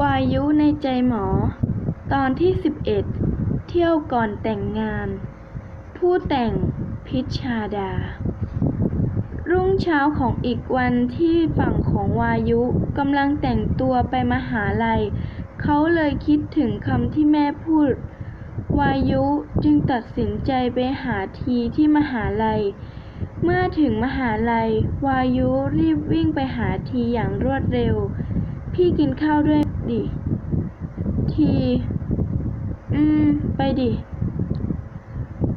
วายุในใจหมอ ตอนที่ 11 เที่ยวก่อนแต่งงาน ผู้แต่งพิชชาดา รุ่งเช้าของอีกวันที่ฝั่งของวายุกำลังแต่งตัวไปมหาลัย เขาเลยคิดถึงคำที่แม่พูด วายุจึงตัดสินใจไปหาทีที่มหาลัย เมื่อถึงมหาลัย วายุรีบวิ่งไปหาทีอย่างรวดเร็ว พี่กินข้าวด้วย ดิ ที อืม ไปดิ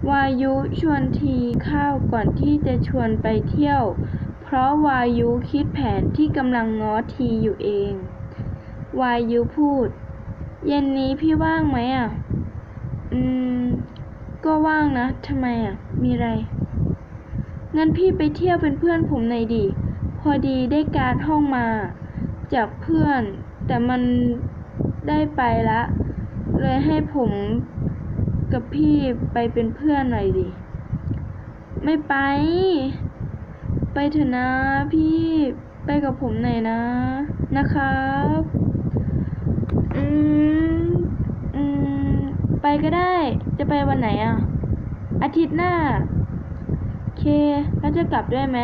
วายุชวนทีข้าวก่อนที่จะชวนไปเที่ยว เพราะวายุคิดแผนที่กำลังง้อทีอยู่เอง วายุพูด เย็นนี้พี่ว่างไหมอะ อืม ก็ว่างนะทำไมอะ มีอะไร งั้นพี่ไปเที่ยวเป็นเพื่อนผมหน่อยดิ พอดีได้การห้องมาจากเพื่อน แต่มันได้ไปละ เลยให้ผมกับพี่ไปเป็นเพื่อนหน่อยดิ ไม่ไป ไปเถอะนะพี่ไปกับผมหน่อยนะ นะครับ อืม อืม ไปก็ได้ จะไปวันไหนอะ อาทิตย์หน้าโอเค แล้วจะกลับด้วยไหม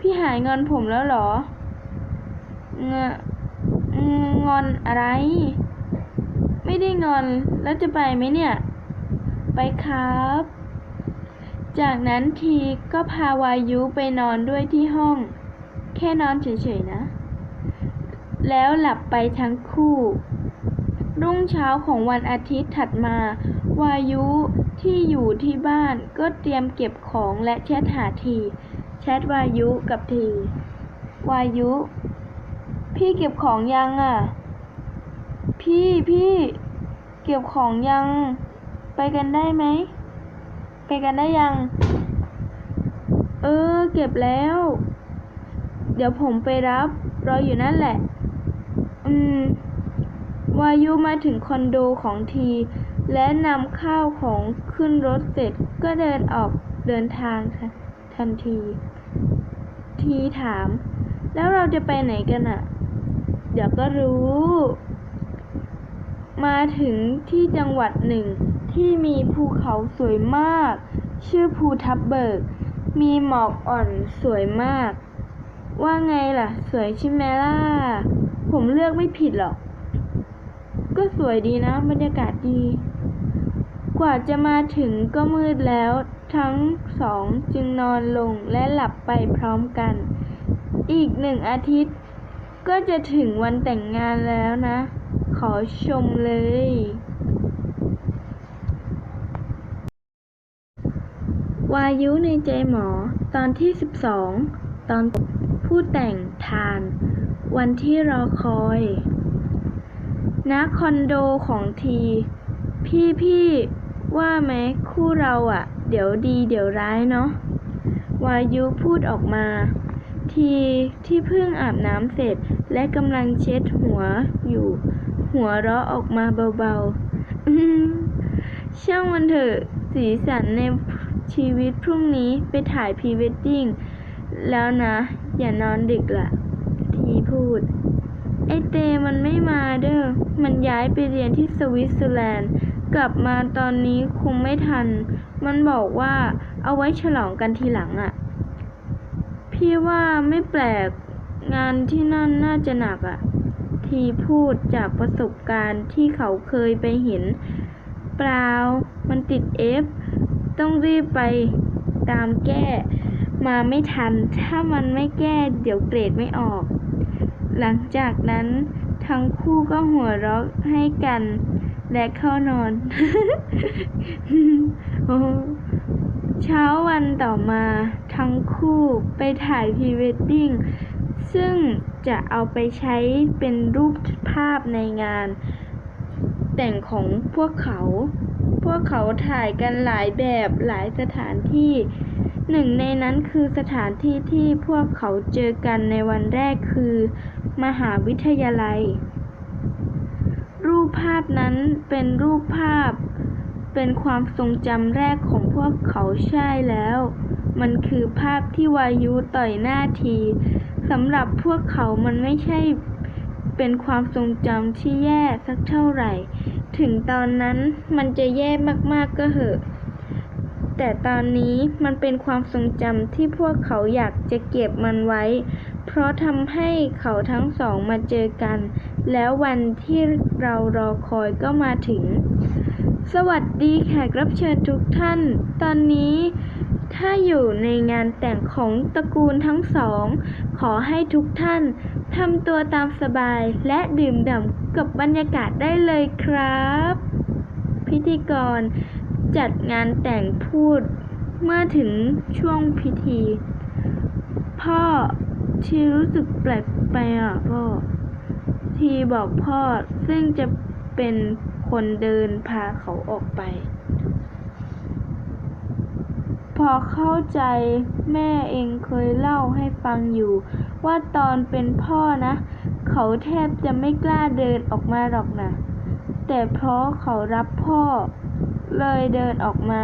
พี่หายงอนผมแล้วเหรอเงอะ งอนอะไร ไม่ได้งอน แล้วจะไปไหมเนี่ย ไปครับ จากนั้นทีก็พาวายุไปนอนด้วยที่ห้อง แค่นอนเฉยๆนะ แล้วหลับไปทั้งคู่ รุ่งเช้าของวันอาทิตย์ถัดมา วายุที่อยู่ที่บ้านก็เตรียมเก็บของและแชทหาที แชทวายุกับที วายุ พี่เก็บของยังอะ พี่พี่เก็บของยัง ไปกันได้ไหม ไปกันได้ยัง เออ เก็บแล้ว เดี๋ยวผมไปรับ รออยู่นั่นแหละ อืม วายุมาถึงคอนโดของที และนำข้าวของขึ้นรถเสร็จก็เดินออกเดินทางทันที ทีถาม แล้วเราจะไปไหนกันอะ เดี๋ยวก็รู้ มาถึงที่จังหวัดหนึ่งที่มีภูเขาสวยมาก ชื่อภูทับเบิก มีหมอกอ่อนสวยมาก ว่าไงล่ะ สวยใช่ไหมล่ะ ผมเลือกไม่ผิดหรอก ก็สวยดีนะบรรยากาศดี กว่าจะมาถึงก็มืดแล้ว ทั้งสองจึงนอนลงและหลับไปพร้อมกัน อีกหนึ่งอาทิตย์ ก็จะถึงวันแต่งงานแล้วนะ ขอชมเลย วายุในใจหมอ ตอนที่ 12 ตอนผู้แต่งทาน วันที่รอคอยณคอนโดของที พี่พี่ว่าไหมคู่เราอะ่ะ เดี๋ยวดีเดี๋ยวร้ายเนาะวายุพูดออกมา ทีที่เพิ่งอาบน้ำเสร็จ และกำลังเช็ดหัวอยู่ หัวเราะออกมาเบาๆช่างมันเถอะสีสันในชีวิตพรุ่งนี้ไปถ่ายพรีเวดดิ้งแล้วนะ อย่านอนดึกล่ะ ทีพูด ไอเตมันไม่มาเด้อ มันย้ายไปเรียนที่สวิตเซอร์แลนด์ กลับมาตอนนี้คงไม่ทัน มันบอกว่าเอาไว้ฉลองกันทีหลังอะ่ะ พี่ว่าไม่แปลกงานที่นั่นน่าจะหนักอะ่ะ ทีพูดจากประสบการณ์ที่เขาเคยไปเห็น เปล่ามันติดเอฟ ต้องรีบไปตามแก้ มาไม่ทัน ถ้ามันไม่แก้เดี๋ยวเกรดไม่ออก หลังจากนั้นทั้งคู่ก็หัวเราะให้กัน และเข้านอน เช้าวันต่อมาทั้งคู่ไปถ่ายพรีเวดดิ้งซึ่งจะเอาไปใช้เป็นรูปภาพในงาน แต่งของพวกเขา พวกเขาถ่ายกันหลายแบบหลายสถานที่ หนึ่งในนั้นคือสถานที่ที่พวกเขาเจอกันในวันแรกคือ มหาวิทยาลัย รูปภาพนั้นเป็นรูปภาพ เป็นความทรงจำแรกของพวกเขาใช่แล้ว มันคือภาพที่วายุต่อยหน้าทีสำหรับพวกเขามันไม่ใช่เป็นความทรงจำที่แย่สักเท่าไหร่ ถึงตอนนั้นมันจะแย่มากๆก็เหอะ แต่ตอนนี้มันเป็นความทรงจำที่พวกเขาอยากจะเก็บมันไว้ เพราะทำให้เขาทั้งสองมาเจอกัน แล้ววันที่เรารอคอยก็มาถึง สวัสดีแขกรับเชิญทุกท่าน ตอนนี้ถ้าอยู่ในงานแต่งของตระกูลทั้งสอง ขอให้ทุกท่านทำตัวตามสบายและดื่มด่ำกับบรรยากาศได้เลยครับ พิธีกรจัดงานแต่งพูด เมื่อถึงช่วงพิธี พ่อทีรู้สึกแปลกไปอะพ่อ ทีบอกพ่อซึ่งจะเป็น คนเดินพาเขาออกไป พอเข้าใจแม่เองเคยเล่าให้ฟังอยู่ ว่าตอนเป็นพ่อนะ เขาแทบจะไม่กล้าเดินออกมาหรอกนะแต่เพราะเขารับพ่อ เลยเดินออกมา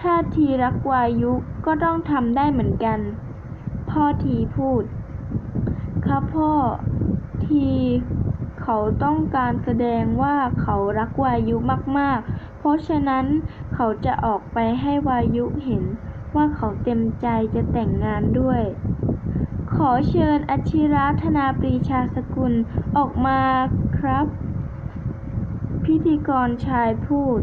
ถ้าทีรักวายุก็ต้องทำได้เหมือนกัน พ่อทีพูด ครับพ่อที เขาต้องการแสดงว่าเขารักวายุมาก ๆ เพราะฉะนั้นเขาจะออกไปให้วายุเห็นว่าเขาเต็มใจจะแต่งงานด้วย ขอเชิญอชิระธนาปรีชาสกุลออกมาครับ พิธีกรชายพูด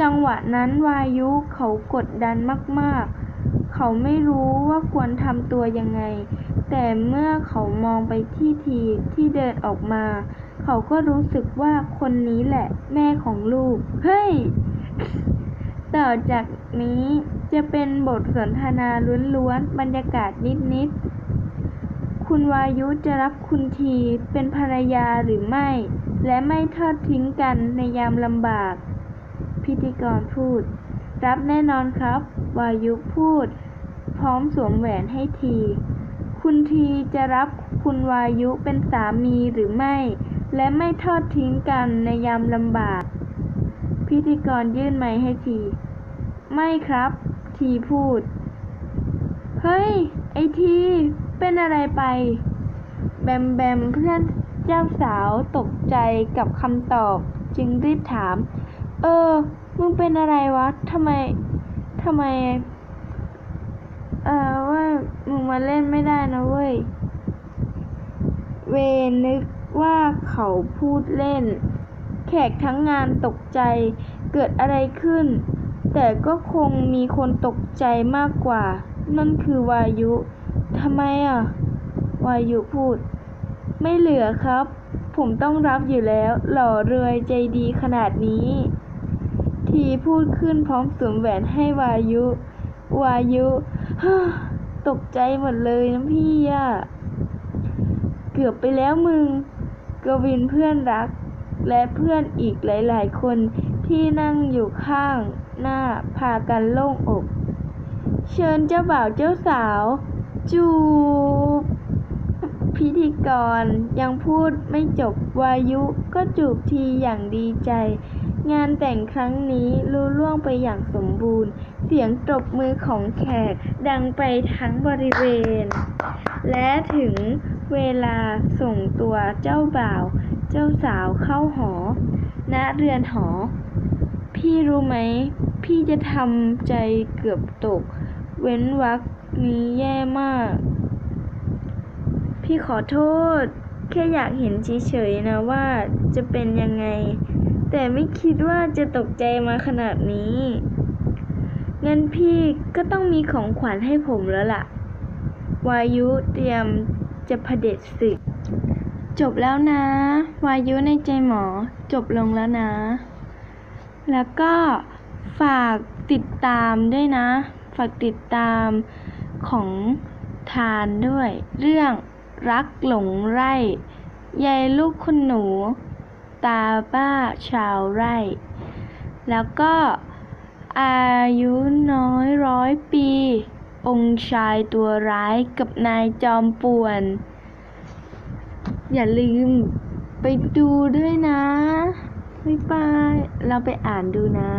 จังหวะนั้นวายุเขากดดันมาก ๆ เขาไม่รู้ว่าควรทำตัวยังไง แต่เมื่อเขามองไปที่ทีที่เดินออกมา เขาก็รู้สึกว่าคนนี้แหละ แม่ของลูก เฮ้ย ต่อจากนี้จะเป็นบทสนทนาล้วนๆ บรรยากาศนิดๆ คุณวายุจะรับคุณทีเป็นภรรยาหรือไม่ และไม่ทอดทิ้งกันในยามลำบาก พิธีกรพูด รับแน่นอนครับ วายุพูด พร้อมสวมแหวนให้ที คุณทีจะรับคุณวายุเป็นสามีหรือไม่ และไม่ทอดทิ้งกันในยามลำบาก พิธีกรยื่นไม้ให้ที ไม่ครับ ทีพูด เฮ้ย ไอที เป็นอะไรไป แบมแบมเพื่อนเจ้าสาวตกใจกับคำตอบ จึงรีบถาม เออ มึงเป็นอะไรวะทำไมทำไม เออว่ามึงมาเล่นไม่ได้นะเว้ย เวนึกว่าเขาพูดเล่น แขกทั้งงานตกใจเกิดอะไรขึ้น แต่ก็คงมีคนตกใจมากกว่า นั่นคือวายุทำไมอะ วายุพูด ไม่เหลือครับ ผมต้องรับอยู่แล้ว หล่อเรวยใจดีขนาดนี้ ทีพูดขึ้นพร้อมสวมแหวนให้วายุ วายุ ตกใจหมดเลยนะพี่อะเกือบไปแล้วมึง กวินเพื่อนรัก และเพื่อนอีกหลาย ๆ คนที่นั่งอยู่ข้างหน้าพากันโล่งอก เชิญเจ้าบ่าวเจ้าสาว จูบ พิธีกรยังพูดไม่จบวายุก็จูบทีอย่างดีใจ งานแต่งครั้งนี้ลุล่วงไปอย่างสมบูรณ์ เสียงตบมือของแขกดังไปทั้งบริเวณ และถึงเวลาส่งตัวเจ้าบ่าว เจ้าสาวเข้าหอ ณ เรือนหอ พี่รู้ไหม พี่จะทำใจเกือบตก เว้นวรรคนี้แย่มาก พี่ขอโทษ แค่อยากเห็นเฉยๆนะว่าจะเป็นยังไง แต่ไม่คิดว่าจะตกใจมาขนาดนี้ งั้นพี่ก็ต้องมีของขวัญให้ผมแล้วล่ะ วายุเตรียมจะเผด็จศึก จบแล้วนะ วายุในใจหมอจบลงแล้วนะ แล้วก็ฝากติดตามด้วยนะ ฝากติดตามของทานด้วย เรื่องรักหลงไร่ยายลูกคุณหนู ตาบ้าชาวไร่ แล้วก็ อายุน้อยร้อยปี องค์ชายตัวร้ายกับนายจอมป่วน อย่าลืมไปดูด้วยนะ บ๊ายบาย เราไปอ่านดูนะ